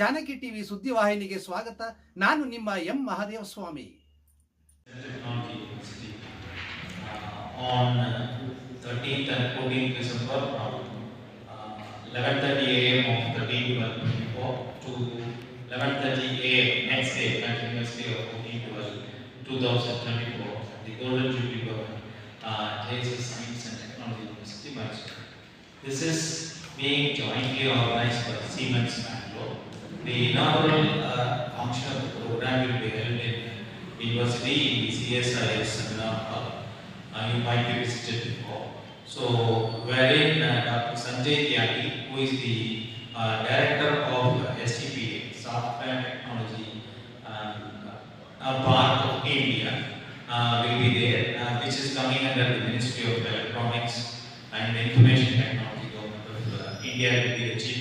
Janaki TV ಸುದ್ದಿವಾಹಿನಿಗೆ ಸ್ವಾಗತ ನಾನು ನಿಮ್ಮ M Mahadeva Swamy Technology University uh, on uh, 13th and 14th December from uh, 11:30 a.m. of 13 12 24 to 11:30 a.m. next day, continuous day of 14 12 2024, the Golden Jubilee Bhavan, uh, JSS Science and Technology University, Mysore. This is being jointly organized by Siemens Bangalore. The inaugural uh, function of the program will be held in University in CSIS seminar hall. Uh, you might be visited before. So, wherein uh, Dr. Sanjay Tyagi, who is the uh, director of STPA, Software Technology um, uh, part of India, uh, will be there, uh, which is coming under the Ministry of Electronics and Information Technology, Government of uh, India will be the chief.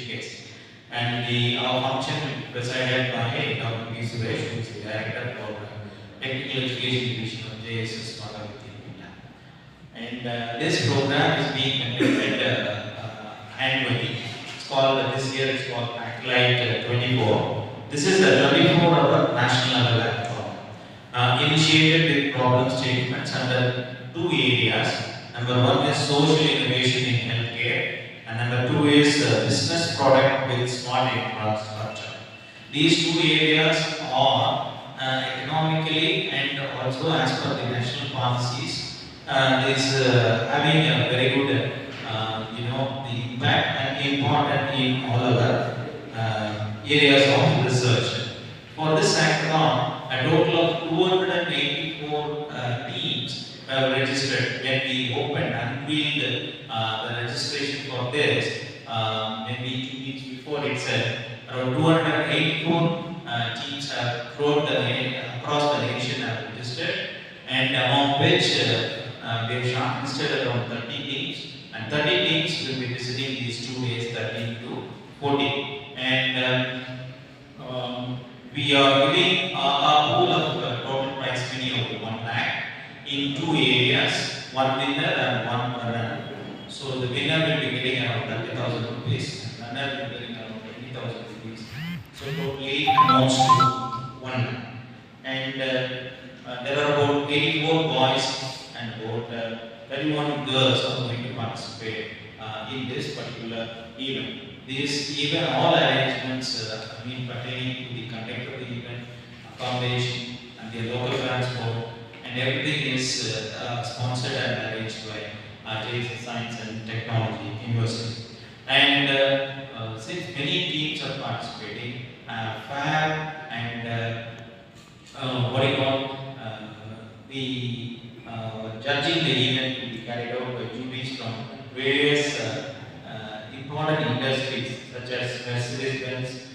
And the our function presided by Dr. P. Suresh, who is the director for Technical Education Division of JSS India. And uh, this program is being conducted uh, uh, annually. It's called, uh, this year it's called Acolyte uh, 24. This is a 24-hour national level platform. Uh, initiated with problem statements under two areas. Number one is social innovation in healthcare, and number two is uh, business product with smart infrastructure. These two areas are uh, economically and also as per the national policies uh, is uh, having a very good, uh, you know, the impact and important in all other uh, areas of research. For this hackathon, a total of 284 uh, teams were registered when we opened and unveiled uh, the registration for this, uh, maybe two weeks Around 284 uh, teams have throughout the across the nation have registered, and among which uh, uh, we have shortlisted around 30 teams, and 30 teams will be visiting these two days, 13 to 14. And um, um, we are giving a, a pool of uh, total prize money of 1 lakh in two areas, one And uh, uh, there are about 84 boys and about uh, 31 girls are going to participate in this particular event. This event, all arrangements, uh, I mean pertaining to the conduct of the event, accommodation and the local transport and everything is uh, uh, sponsored and arranged by uh, Science and Technology University. And since many teams are participating, FAB and uh, you call uh, the uh, judging the event will be carried out by juries from various important industries such as Mercedes-Benz,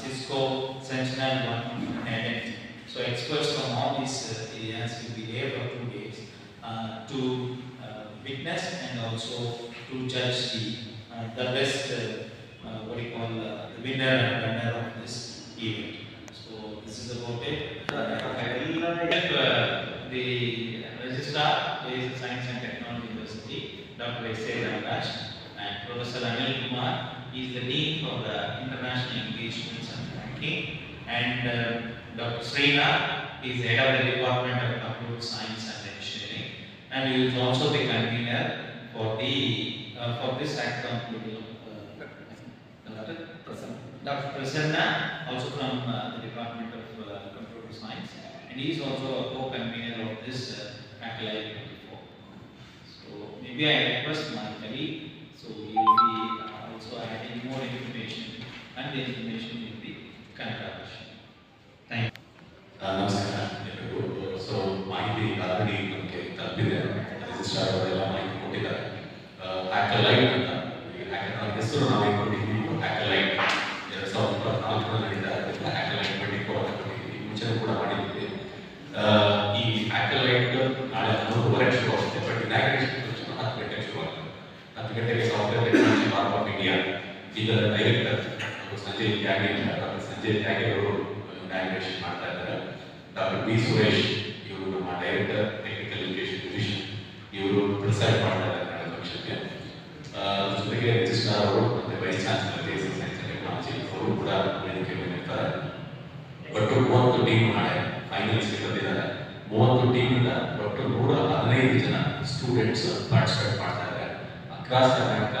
Cisco, Sentinel One, and. So experts from all these areas will be there for two days to witness and also to judge the uh, the best uh, uh, what you call the winner and runner of this event. So this is about it. Uh, the registrar is Science and Technology University, Dr. S.A. Ramraj, and Professor Anil Kumar is the Dean for the International Engagements and Ranking, and uh, Dr. Srinath is Head of the Department of Computer Science and Engineering, and he is also the convener for the uh, for this. Uh, Dr. Prasanna, also from uh, the Department of uh, Computer Science, and he is also a co-convener of this uh, Acolyte 24. So maybe I request my colleague, so he will be uh, also adding more information and the information in the Kannada version. Thank you. ಆ, ನಮಸ್ಕಾರ ಎಲ್ರಿಗೂ so ಮಾಹಿತಿ already ನಮಗೆ ತಲುಪಿದೆ register ಅವರೆಲ್ಲ ಮಾಹಿತಿ ಕೊಟ್ಟಿದ್ದಾರೆ ಹ್ಯಾಕಲೈಟ್ ಅಂತ doctor Sanjay Tyagi ಅವರು ನ್ಯಾವಿಗೇಷನ್ ಮಾಡ್ತಾ ಇದ್ದಾರೆ. ಡಾಕ್ಟರ್ ಬಿ ಸುರೇಶ್ ಇವರು ನಮ್ಮ ಡೈರೆಕ್ಟರ್ ಟೆಕ್ನಿಕಲ್ ಎಜುಕೇಶನ್ ಡಿವಿಷನ್ ಇವರು ಪ್ರಿಸೈಡ್ ಮಾಡ್ತಾ ಇದ್ದಾರೆ ನಾಳೆ ಪಕ್ಷಕ್ಕೆ ಜೊತೆಗೆ ರಿಜಿಸ್ಟ್ರಾರ್ ಅವರು ಮತ್ತೆ vice chancellor J S science technology ಅವರು ಕೂಡ ವೇದಿಕೆ ಮೇಲೆ ಟೀಮ್ ನಾಳೆ ಫೈನಲ್ಸ್ಗೆ ಬಂದಿದ್ದಾರೆ. ಮೂವತ್ತು ಟೀಮಿಂದ ಒಟ್ಟು ನೂರ ಹದಿನೈದು ಜನ ಸ್ಟೂಡೆಂಟ್ಸ್ ಪಾರ್ಟಿಸಿಪೇಟ್ ಮಾಡ್ತಾ ಇದ್ದಾರೆ. Across Karnataka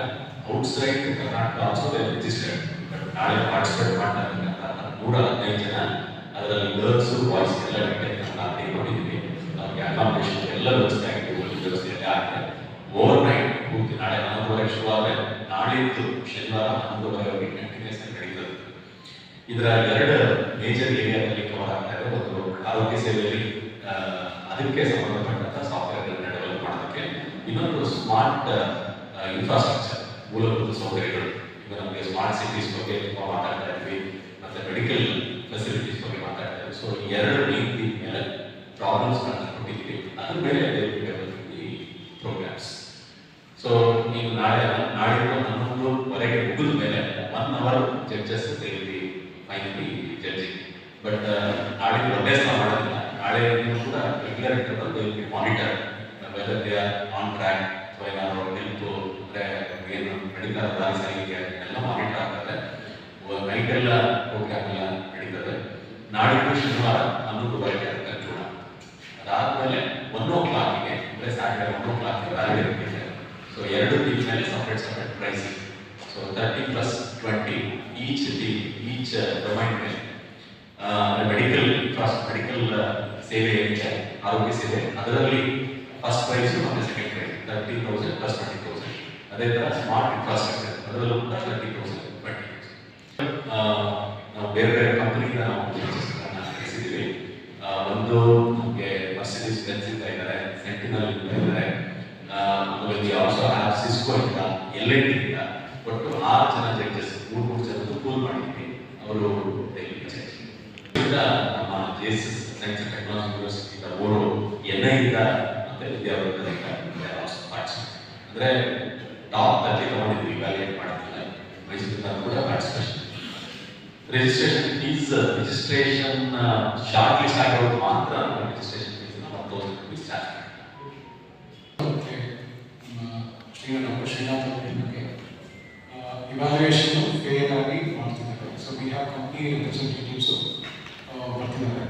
outside Karnataka also registered ನಾಳೆ ಪಾರ್ಟಿಸಿಪೇಟ್ ಮಾಡ್ತಾ ಇರ್ತಕ್ಕಂಥ ನೂರ ಹದಿನೈದು ಜನ ಅದರಲ್ಲಿ ಗರ್ಲ್ಸ್ ಬಾಯ್ಸ್ ಎಲ್ಲ ಡಿಟೆಕ್ಟ್ ಅಂತ ತಿಳ್ಕೊಂಡಿದ್ದೀವಿ ಅಕಾಮಿಡೇಷನ್ ಎಲ್ಲ ವ್ಯವಸ್ಥೆ ಆಗಿದೆ ಊಟದ ವ್ಯವಸ್ಥೆ ಎಲ್ಲ ಆಗಿದೆ ಓವರ್ ನೈಟ್ ಪೂರ್ತಿ ನಾಳೆ ಹನ್ನೊಂದುವರೆ ಶುರುವಾದರೆ ನಾಳಿದ್ದು ಶನಿವಾರ ಹನ್ನೊಂದುವರೆವರೆಗೆ ಕಂಟಿನ್ಯೂಸ್ ನಡೀತದೆ ಇದರ ಎರಡು ಮೇಜರ್ ಏರಿಯಾದಲ್ಲಿ ಕವರ್ ಆಗ್ತಾ ಇದೆ ಒಂದು ಆರೋಗ್ಯ ಸೇವೆಯಲ್ಲಿ ಅದಕ್ಕೆ ಸಂಬಂಧಪಟ್ಟಂತಹ ಸಾಫ್ಟ್ವೇರ್ಗಳನ್ನ ಡೆವಲಪ್ ಮಾಡೋದಕ್ಕೆ ಇನ್ನೊಂದು ಸ್ಮಾರ್ಟ್ ಇನ್ಫ್ರಾಸ್ಟ್ರಕ್ಚರ್ ಮೂಲಭೂತ ಸೌಕರ್ಯಗಳು. ಈಗ ನಮಗೆ ಸ್ಮಾರ್ಟ್ ಸಿಟೀಸ್ ಬಗ್ಗೆ ತುಂಬ ಮಾತಾಡ್ತಾ ಇದ್ವಿ. ಮತ್ತೆ ಮೆಡಿಕಲ್ ಫೆಸಿಲಿಟೀಸ್ ಬಗ್ಗೆ ಮಾತಾಡ್ತಾ ಸೊ ಈ ಎರಡು ರೀತಿ ಮೇಲೆ ಪ್ರಾಬ್ಲಮ್ಸ್ ಕೊಟ್ಟಿದ್ದೀವಿ. ಅದ್ರ ಮೇಲೆ ಈ ಪ್ರೋಗ್ರಾಮ್ಸ್ ಸೊ ನೀವು ನಾಳೆ ನಾಳೆ ಹನ್ನೊಂದುವರೆಗೆ ಮುಗಿದ ಮೇಲೆ ಒನ್ ಅವರ್ ಜಡ್ಜಸ್ ಅಂತ ಇಲ್ಲಿ ಫೈನಲಿ ಜಡ್ಜಿಂಗ್ ಬಟ್ ನಾಳೆ ಅಭ್ಯಾಸ ಮಾಡೋದಿಲ್ಲ. ನಾಳೆ ಕೂಡ ರೆಗ್ಯುಲರ್ ಬಂದು monitor weather they are on track ಅಥವಾ ಏನಾದ್ರು ಹೆಲ್ಪ್ ಅಂದರೆ ಏನು ಮೆಡಿಕಲ್ ದಾರಿ ಸಾರಿಗೆ ಎಲ್ಲ ಮಾನಿಟರ್ ನೈಟ್ ಎಲ್ಲ ಪ್ರೋಗ್ರಾಮ್ ಎಲ್ಲ ನಡೀತದೆ. ನಾಡಿದ್ದು ಶನಿವಾರ ಹನ್ನೊಂದುವರೆಗೆ ಕಂಚೂಣ ಅದಾದ್ಮೇಲೆ ಒನ್ ಓ ಕ್ಲಾಕಿಗೆ ಅಂದರೆ ಸ್ಯಾಟರ್ಡೆ ಒನ್ ಓ ಕ್ಲಾಕ್ಗೆ ಇರುತ್ತೆ ಸೊ ಎರಡು ಟೀಮ್ ಮೇಲೆ separate separate pricing so thirty plus twenty each team each domain ಮೇಲೆ. ಮೆಡಿಕಲ್ ಮೆಡಿಕಲ್ ಸೇವೆ ಏನಿದೆ, ಆರೋಗ್ಯ ಸೇವೆ. ಅದರಲ್ಲಿ ಫಸ್ಟ್ ಪ್ರೈಸ್ ಮತ್ತು second prize thirty thousand plus twenty thousand ಅದೇ ಥರ ಸ್ಮಾರ್ಟ್ ಇನ್ಫ್ರಾಸ್ಟ್ರಕ್ಚರ್ ಅದರಲ್ಲೂ ಕೂಡ ತರ್ಟಿ ತೌಸಂಡ್ ನಾವು ಬೇರೆ ಬೇರೆ ಕಂಪನಿಯಿಂದ ನಾವು ಆ, ಒಂದು ನಮಗೆ ಮರ್ಸಿಡಿಸ್ ಬೆನ್ಸ್ ಇಂದ ಇದ್ದಾರೆ. ಸೆಂಟಿನಲ್ ಇಂದ ಇದ್ದಾರೆ ಆಮೇಲೆ ವಿ ಸಿಸ್ಕೋ ಇಂದ ಎಲ್ ಎನ್ ಇಂದ ಒಟ್ಟು ಆರು ಜನ ಜಡ್ಜಸ್ ಮೂರು ಮೂರು ಜನದ್ದು ಕೂಲ್ ಮಾಡಿದ್ವಿ. ಅವರು ನಮ್ಮ J S S science and technology ಯೂನಿವರ್ಸಿಟಿಯಿಂದ ಮೂರು ಎನ್ ಐ ಇಂದ ಮತ್ತೆ ವಿದ್ಯಾವರ್ಗದಿಂದ ಅಂದರೆ ಟಾಪ್ ತರ್ಟಿ ತಗೊಂಡಿದ್ವಿ ವ್ಯಾಲ್ಯೂಯೇಟ್ ಮಾಡೋದಿಲ್ಲ ಮೈಸೂರಿಂದ ಕೂಡ participation registration fees registration shortlist ಆಗಿರೋದು ಮಾತ್ರ registration fees one thousand rupees charge doctor fair ಆಗಿ ಮಾಡ್ತಿದ್ದಾರೆ. So we have company representatives ಬರ್ತಿದ್ದಾರೆ.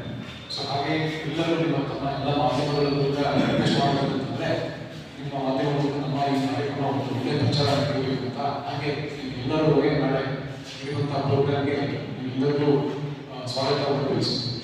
ಸೊ ಹಾಗೆ ಎಲ್ಲರೂ ನಿಮ್ಮ ತಮ್ಮ ಎಲ್ಲ ಮಾಧ್ಯಮಗಳಲ್ಲೂ ಕೂಡ ರಿಕ್ವೆಸ್ಟ್ ಮಾಡಬೇಕು ಅಂತಂದರೆ ನಿಮ್ಮ ಮಾಧ್ಯಮಗಳು ನಮ್ಮ ಈ ಕಾರ್ಯಕ್ರಮ ಒಂದು ಒಳ್ಳೆಯ ಪ್ರಚಾರ ಆಗಬೇಕು ಅಂತ ಹಾಗೆ ಎಲ್ಲರೂ ನಾಳೆ ನೀಡುವಂತಹ ಪ್ರೋಗ್ರಾಮ್ಗೆ ನಿಮ್ಮೆಲ್ಲರಿಗೂ ಸ್ವಾಗತವನ್ನು ತಿಳಿಸುತ್ತೇನೆ